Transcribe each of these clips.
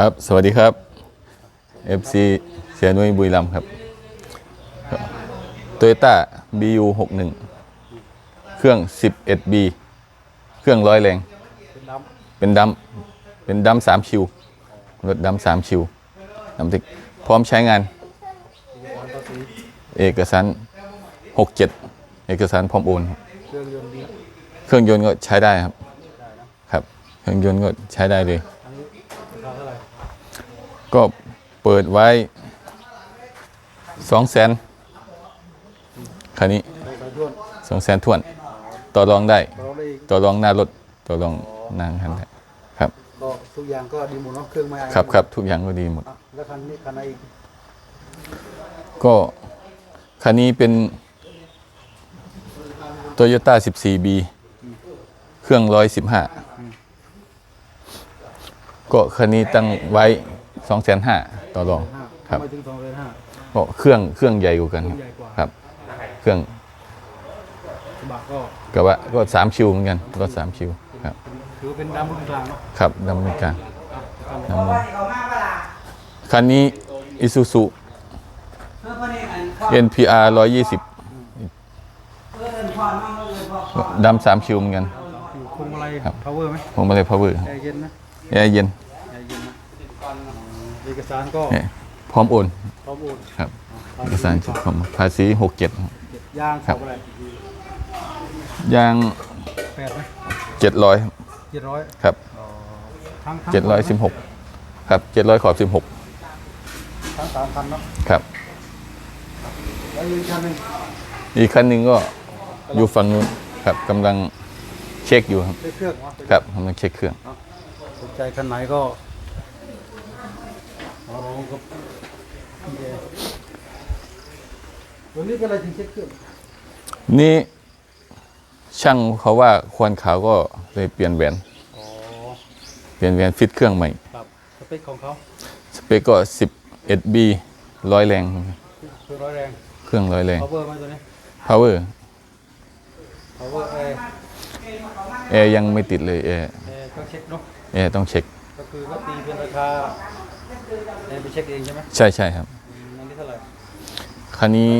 ครับ สวัสดีครับ FC เสียนุ้ยบุรีรัมย์ครับโตโยต้า BU 61เครื่อง 11B เครื่องร้อยแรง เป็นดัมเป็นดัมสามชิว รถดัมสามชิวดัมติกพร้อมใช้งาน เอกสาร 67 เอกสารพร้อมโอนครับเครื่องยนต์ดีเครื่องยนต์ก็ใช้ได้ครับ ครับ เครื่องยนต์ก็ใช้ได้เลย อันนี้ราคาเท่าไหร่ ก็เปิดไว้สองแสนคันนี้ใส่ใส่ด้วนสองแสนทวน ต่อรองได้เราได้อีกต่อรองหน้ารถ ต่อรองหนางคันได้ครับ ก็ทุกอย่างก็ดีหมดเนาะเครื่องไม่อายครับครับทุกอย่างก็ดีหมดอะแล้วคันนี้คันไหนอีกก็คันนี้เป็น Toyota 14B เครื่อง 115 ก็คันนี้ตั้งไว้ 2,500,000ต่อรองห้าครับ ทำไมถึงสองเลยห้าก็เครื่องเครื่องใหญ่กว่ากันเคครื่รัอบงใหญ่กว่าครับ เครื่องกระบะก็กับว่าก็สามชิวเหมือนกันรถสามชิวครับ ถือว่าเป็นดำรุ่นกลางเนาะครับดำเนินการอะคันดำเนินคันนี้อิซูซุ NPR 120ดำสามชิวเหมือนกัน อยู่คุมอะไรครับพาวเวอร์ไหมผมมาเลยพาวเวอร์แอร์เย็นนะ แอร์เย็น แอร์เย็นนะเอกสารก็เอ่อพร้อมโอนพร้อมโอนครับเอกสารฉบับผมภาษี67ครับยางครับขอบอะไรยางแปดไหม700เจ็ดร้อยครับทั้งทั้ง716ครับ700ขอบทั้งสามคันเนาะ16ครับแล้วอีกคันหนึ่งอีกคันหนึ่งก็อยู่ฝั่งนู้นครับกำลังเช็คอยู่ครับได้เครื่องวะครับกำลังเช็คเครื่องสนใจคันไหนก็เอาลงกับพี่เอตัว นี้เป็นอะไรถึงเช็คเครื่องนี่ช่างเขาว่าควรขาวก็เลยเปลี่ยนแหวนอ๋อเปลี่ยนแหวนฟิตเครื่องใหม่ครับสเปคของเขาสเปคก็ 11B ร้อยแรงคือร้อยแรงเครื่องร้อยแรง power ไหมตัวนี้ power power แอร์แอร์ยังไม่ติดเลยแอร์แอร์ก็เช็คเนาะแอร์ต้องเช็คก็คือก็ตีเป็นราคา แอร์ไปเช็คเองใช่ไหมใช่ใช่ครับอืมอันนี้เท่าไหร่คันนี้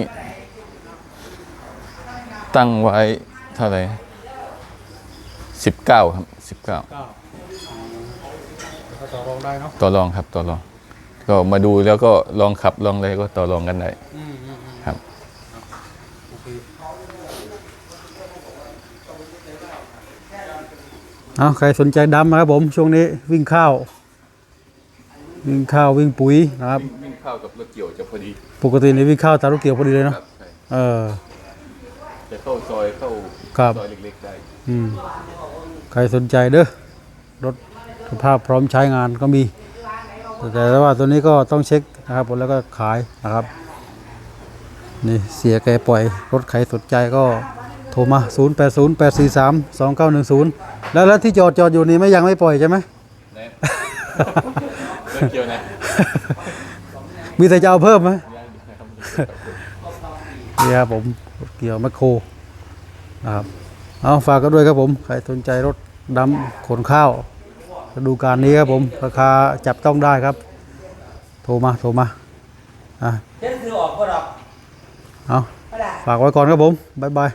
ตั้งไว้เท่าไหร่19ครับ19เก้าก็ต่อรองได้เนาะต่อรองครับต่อรอง ก็มาดูแล้วก็ลองขับลองอะไรก็ต่อรองกันได้ อืมอืมอืมครับ โอเคเอาใครสนใจดำนะครับผม ช่วงนี้วิ่งข้าว วิ่งข้าววิ่งปุ๋ยนะครับวิ่งเข้ากับรถเกี่ยวจะพอดีปกตินี่วิ่งข้าวตามรถเกี่ยวพอดีเลยเนาะครับใช่เออ จะเข้าซอยเข้าครับ ซอยเล็กๆได้อืมใครสนใจเด้อรถสภาพพร้อมใช้งานก็มี แต่ว่าตัวนี้ก็ต้องเช็คนะครับผมแล้วก็ขายนะครับ นี่เสียแกปล่อย รถใครสนใจก็โทรมา 0 8 0 8 4 3 2 9 1 0 แล้วแล้วที่จอดจอดอยู่นี่ไม่ยังไม่ปล่อยใช่ไหม นะรถ เกี่ยวนะมีแต่จะเอาเพิ่มไหมนี่ครับผมรถเกี่ยวแมคโครนะครับเอาฝากกันด้วยครับผม ใครสนใจรถดำขนข้าวฤดูการนี้ครับผม ราคาจับต้องได้ครับ โทรมาโทรมาอะเช็ดคือออกก็ดอกเอาก็ได้ฝากไว้ก่อนครับผม บ๊ายบาย